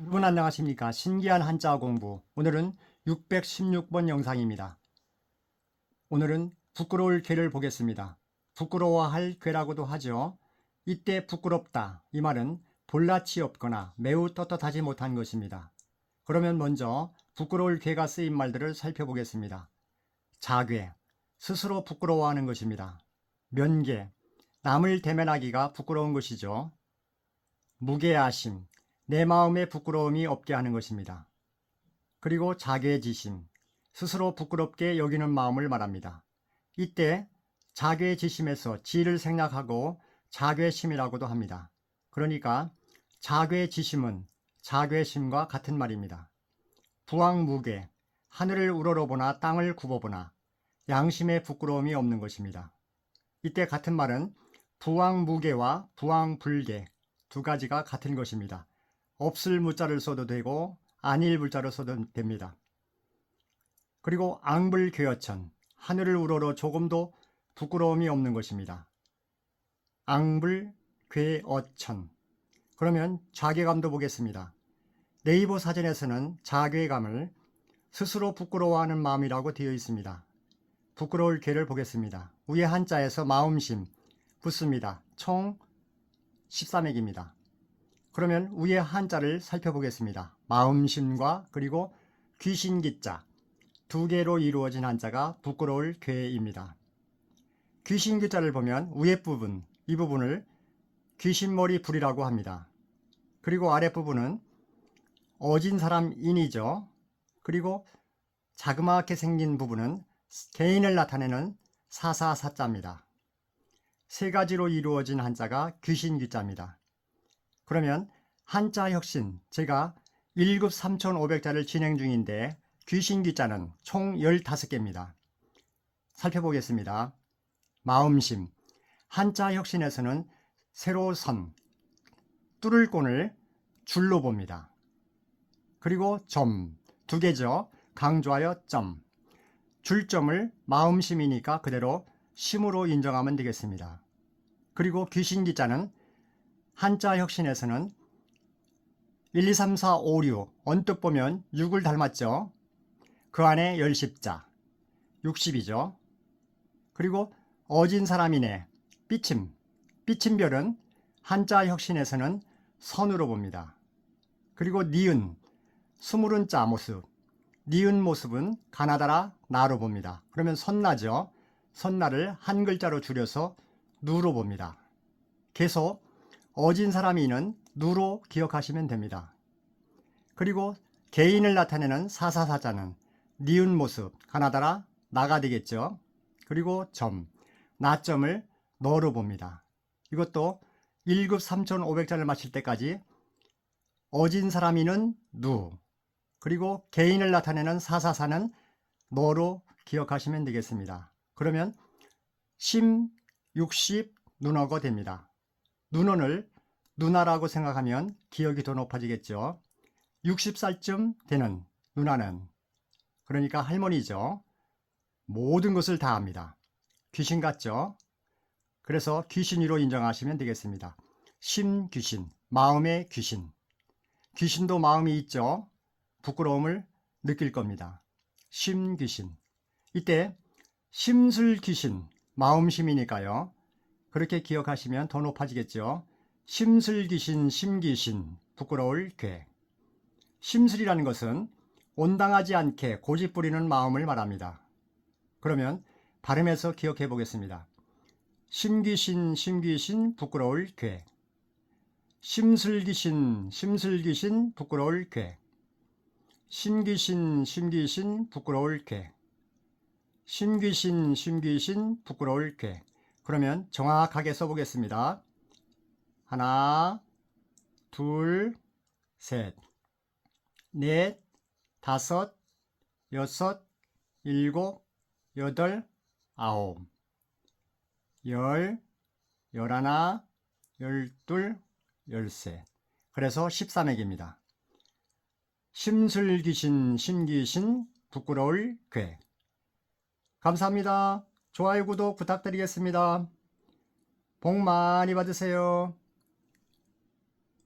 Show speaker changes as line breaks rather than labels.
여러분 안녕하십니까? 신기한 한자 공부. 오늘은 616번 영상입니다. 오늘은 부끄러울 괴를 보겠습니다. 부끄러워할 괴라고도 하죠. 이때 부끄럽다. 이 말은 볼낯이 없거나 매우 떳떳하지 못한 것입니다. 그러면 먼저 부끄러울 괴가 쓰인 말들을 살펴보겠습니다. 자괴 스스로 부끄러워하는 것입니다. 면괴 남을 대면하기가 부끄러운 것이죠. 무게아심 내 마음에 부끄러움이 없게 하는 것입니다. 그리고 자괴지심, 스스로 부끄럽게 여기는 마음을 말합니다. 이때 자괴지심에서 지를 생략하고 자괴심이라고도 합니다. 그러니까 자괴지심은 자괴심과 같은 말입니다. 부왕무괴, 하늘을 우러러보나 땅을 굽어보나 양심에 부끄러움이 없는 것입니다. 이때 같은 말은 부왕무괴와 부왕불괴 두 가지가 같은 것입니다. 없을 무자를 써도 되고 아닐 무자를 써도 됩니다. 그리고 앙불 괴어천 하늘을 우러러 조금도 부끄러움이 없는 것입니다. 앙불 괴어천 그러면 자괴감도 보겠습니다. 네이버 사전에서는 자괴감을 스스로 부끄러워하는 마음이라고 되어 있습니다. 부끄러울 괴를 보겠습니다. 위에 한자에서 마음심 붙습니다. 총 13액입니다. 그러면 위에 한자를 살펴보겠습니다. 마음심과 그리고 귀신기자 두 개로 이루어진 한자가 부끄러울 괴입니다. 귀신기자를 보면 위에 부분, 이 부분을 귀신머리 불이라고 합니다. 그리고 아랫부분은 어진 사람 인이죠. 그리고 자그마하게 생긴 부분은 개인을 나타내는 사사사자입니다. 세 가지로 이루어진 한자가 귀신귀자입니다. 그러면 한자 혁신 제가 1급 3500자를 진행 중인데 귀신귀자는 총 15개입니다. 살펴보겠습니다. 마음심 한자 혁신에서는 세로 선 뚫을 곤을 줄로 봅니다. 그리고 점 두 개죠. 강조하여 점 줄점을 마음심이니까 그대로 심으로 인정하면 되겠습니다. 그리고 귀신 기자는 한자 혁신에서는 1, 2, 3, 4, 5, 6 언뜻 보면 6을 닮았죠. 그 안에 열십자 60이죠. 그리고 어진 사람이네 삐침 삐침별은 한자 혁신에서는 선으로 봅니다. 그리고 니은 스물은 자 모습 니은 모습은 가나다라 나로 봅니다. 그러면 선나죠. 선나를 한 글자로 줄여서 누로 봅니다. 계속 어진 사람이는 누로 기억하시면 됩니다. 그리고 개인을 나타내는 사사사자는 니은 모습 가나다라 나가 되겠죠. 그리고 점 나점을 너로 봅니다. 이것도 1급 3,500자를 마칠 때까지 어진 사람이는 누 그리고 개인을 나타내는 사사사는 너로 기억하시면 되겠습니다. 그러면 심, 60, 눈어가 됩니다. 눈어를 누나라고 생각하면 기억이 더 높아지겠죠. 60살쯤 되는 누나는 그러니까 할머니죠. 모든 것을 다 합니다. 귀신 같죠? 그래서 귀신으로 인정하시면 되겠습니다. 심귀신, 마음의 귀신. 귀신도 마음이 있죠. 부끄러움을 느낄 겁니다. 심귀신. 이때 심술귀신, 마음심이니까요. 그렇게 기억하시면 더 높아지겠죠. 심술귀신, 심귀신, 부끄러울 괴. 심술이라는 것은 온당하지 않게 고집 부리는 마음을 말합니다. 그러면 발음해서 기억해 보겠습니다. 심귀신, 심귀신, 부끄러울 괴. 심술귀신, 심술귀신, 부끄러울 괴. 심귀신, 심귀신, 부끄러울 괴. 심귀신, 심귀신, 부끄러울 괴. 그러면 정확하게 써보겠습니다. 하나, 둘, 셋, 넷, 다섯, 여섯, 일곱, 여덟, 아홉, 열, 열하나, 열둘, 열셋. 그래서 13액입니다. 심술귀신, 심귀신, 부끄러울 괴. 감사합니다. 좋아요, 구독 부탁드리겠습니다. 복 많이 받으세요.